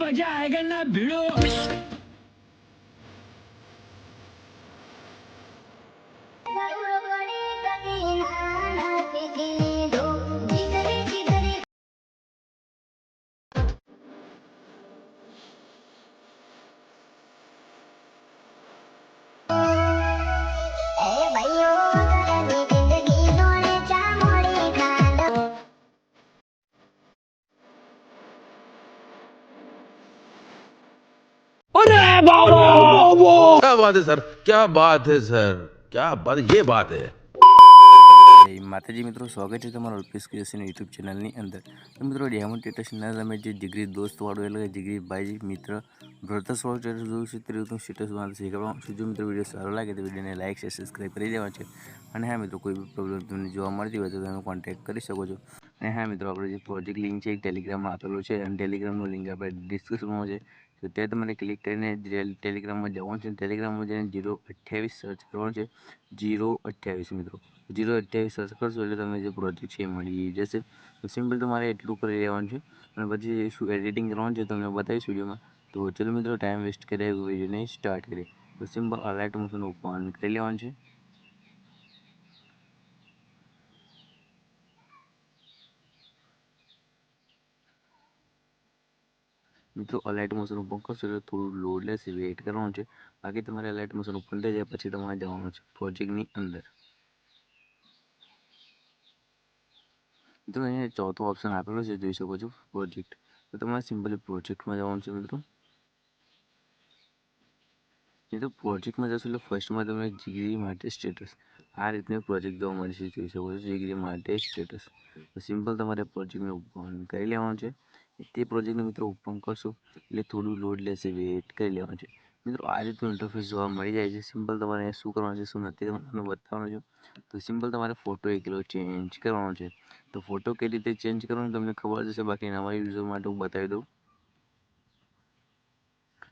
મજા આયગન ના ભીડો. क्या बात है सर क्या बात है सर क्या बात ये बात है જય માતાજી મિત્રો સ્વાગત છે તમારું અલ્પેશ ક્રિએશન યુટ્યુબ ચેનલની અંદર તો મિત્રો ડાયમંડ ટેટસના તમે જે જીગરી દોસ્તવાળું એટલે કે જીગરી ભાઈ મિત્ર બ્રધર્સવાળું સ્ટેટસ જોયું છે તે રીતનું સ્ટેટસ મારે શીખવવાનું છે જો મિત્રો વિડીયો સારો લાગે તો વિડીયોને લાઇક છે સબસ્ક્રાઈબ કરી દેવા છે અને હા મિત્રો કોઈ બી પ્રોબ્લેમ તમને જોવા મળતી હોય તો તમે કોન્ટેક્ટ કરી શકો છો અને હા મિત્રો આપણે જે પ્રોજેક્ટ લિંક છે એક ટેલિગ્રામમાં આપેલું છે અને ટેલિગ્રામનું લિંક આપણે ડિસ્ક્રિપ્શનમાં છે તો તે તમારે ક્લિક કરીને ટેલિગ્રામમાં જવાનું છે ટેલિગ્રામમાં જઈને જીરો અઠ્યાવીસ સર્ચ કરવાનું છે. જીરો અઠ્યાવીસ મિત્રો. જીરો અઠ્યાવીસ સર્ચ કરશો એટલે તમને જે પ્રોજેક્ટ છે એ મળી જશે. સિમ્પલ તમારે એટલું કરી લેવાનું છે અને પછી શું એડિટિંગ કરવાનું છે તમને બતાવીશ વિડીયોમાં. તો ચલો મિત્રો ટાઈમ વેસ્ટ કર્યા વિડીયોને સ્ટાર્ટ કરીએ. તો સિમ્પલ અલર્ટ મોશન ઓપન કરી લેવાનું છે. મિત્રો અલાઇટ મોશન ઓપન કરશો એટલે થોડું લોડ લેશે વેઇટ કરવાનું છે. બાકી તમારે અલાઇટ મોશન ઓપન થઈ જાય, પછી તમારે જવાનું છે પ્રોજેક્ટની અંદર. મિત્રો, અહીંયા ચોથો ઓપ્શન આપેલો છે, જોઈ શકો છો પ્રોજેક્ટ તો તમારે સિમ્પલી પ્રોજેક્ટમાં જવાનું છે, મિત્રો. મિત્રો પ્રોજેક્ટમાં જશો એટલે ફર્સ્ટમાં તમને જીગરી માટે સ્ટેટસ આ રીતનું પ્રોજેક્ટ જોવા મળશે, જોઈ શકો છો જીગરી માટે સ્ટેટસ તો સિમ્પલ તમારે પ્રોજેક્ટને ઓપન કરી લેવાનું છે. તે પ્રોજેક્ટને મિત્રો ઓપન કરશો. એટલે થોડું લોડ લેશે વેઇટ કરી લેવાનું છે. મિત્રો આ રીતનું ઇન્ટરફેસ જોવા મળી જાય છે. સિમ્પલ તમારે શું કરવાનું છે, શું નથી તમને બતાવવાનું છે. તો સિમ્પલ તમારે ફોટો એકલો ચેન્જ કરવાનો છે. તો ફોટો કઈ રીતે ચેન્જ કરવાનો તમને ખબર જ હશે. બાકી નવા યુઝર માટે હું બતાવી દઉં.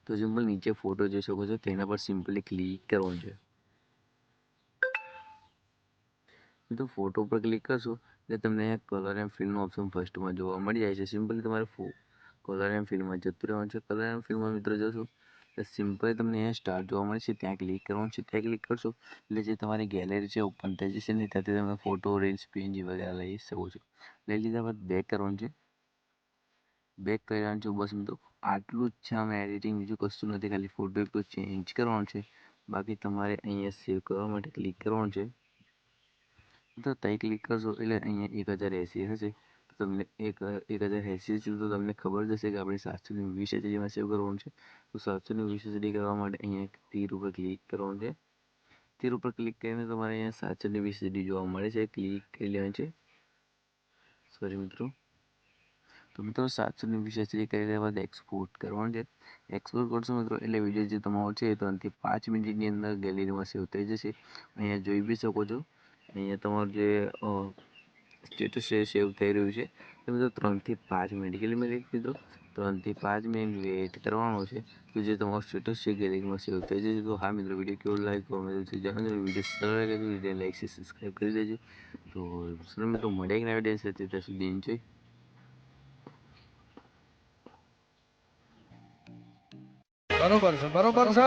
તો સિમ્પલ નીચે ફોટો જોઈ શકો છો, તેના પર સિમ્પલી ક્લિક કરવાનું છે. તો ફોટો પર ક્લિક કરશો એટલે તમને કલર એન્ડ ફિલ્મ ઓપ્શન ફર્સ્ટમાં જોવા મળી જાય છે. સિમ્પલી તમારે કલર એન્ડ ફિલ્મમાં જતું રહેવાનું છે. કલર એન્ડ ફિલ્મમાં મિત્રો જશો એટલે સિમ્પલી તમને અહીંયા સ્ટાર્ટ જોવા મળે છે. ત્યાં ક્લિક કરવાનું છે. ત્યાં ક્લિક કરશો એટલે જે તમારી ગેલેરી છે ઓપન થઈ જશે ને ત્યાંથી તમે ફોટો રીલ્સ પીએનજી વગેરે લઈ શકો છો. લઈ લીધા બાદ બેક કરવાનું છે. બેક કરવાનું છે. બસ મિત્રો, આટલું જ છે. આમાં એડિટિંગ બીજું કશું નથી. ખાલી ફોટો એક ચેન્જ કરવાનો છે. બાકી તમારે અહીંયા સેવ કરવા માટે ક્લિક કરવાનું છે. તો ત્યાં ક્લિક કરશો એટલે અહીંયા એક હજાર એંસી હશે. તો તમને એક એક હજાર એંસી છે તો તમને ખબર જ હશે કે આપણે સાતસો ને વીસ એચડીમાં સેવ કરવાનું છે. તો સાતસો ને વીસ એચડી કરવા માટે અહીંયા તીર ઉપર ક્લિક કરવાનું છે. તીર ઉપર ક્લિક કરીને તમારે અહીંયા સાતસો ને વીસ એચડી જોવા મળે છે. ક્લિક કરી લેવાનું છે. સોરી મિત્રો. તો મિત્રો સાતસો ને વીસ એચડી કરી લેવા બાદ એક્સપોર્ટ કરવાનું છે. એક્સપોર્ટ કરશો મિત્રો એટલે વીડિયો જે તમારો છે એ ત્રણથી પાંચ મિનિટની અંદર ગેલેરીમાં સેવ થઈ જશે. અહીંયા જોઈ બી શકો છો. અહીંયા તમારું જે સ્ટેટસ છે સેવ થઈ રહ્યું છે. તો મિત્રો ત્રણથી પાંચ મિનિટ કેટલી મિનિટ કીધું ત્રણથી પાંચ મિનિટ વેઇટ કરવાનો છે તો જે તમારો સ્ટેટસ છે ગેલેરીમાં સેવ થઈ જશે. તો હા મિત્રો વીડિયો કેવો લાઈક કોમેન્ટ જણાવજો. વીડિયો સરળ લાગે તો વીડિયો લાઈક છે સબસ્ક્રાઈબ કરી દેજો. તો સર મિત્રો મળે કે નવા ડેન્સ છે ત્યાં સુધી એન્જોય બરોબર છે બરોબર છે.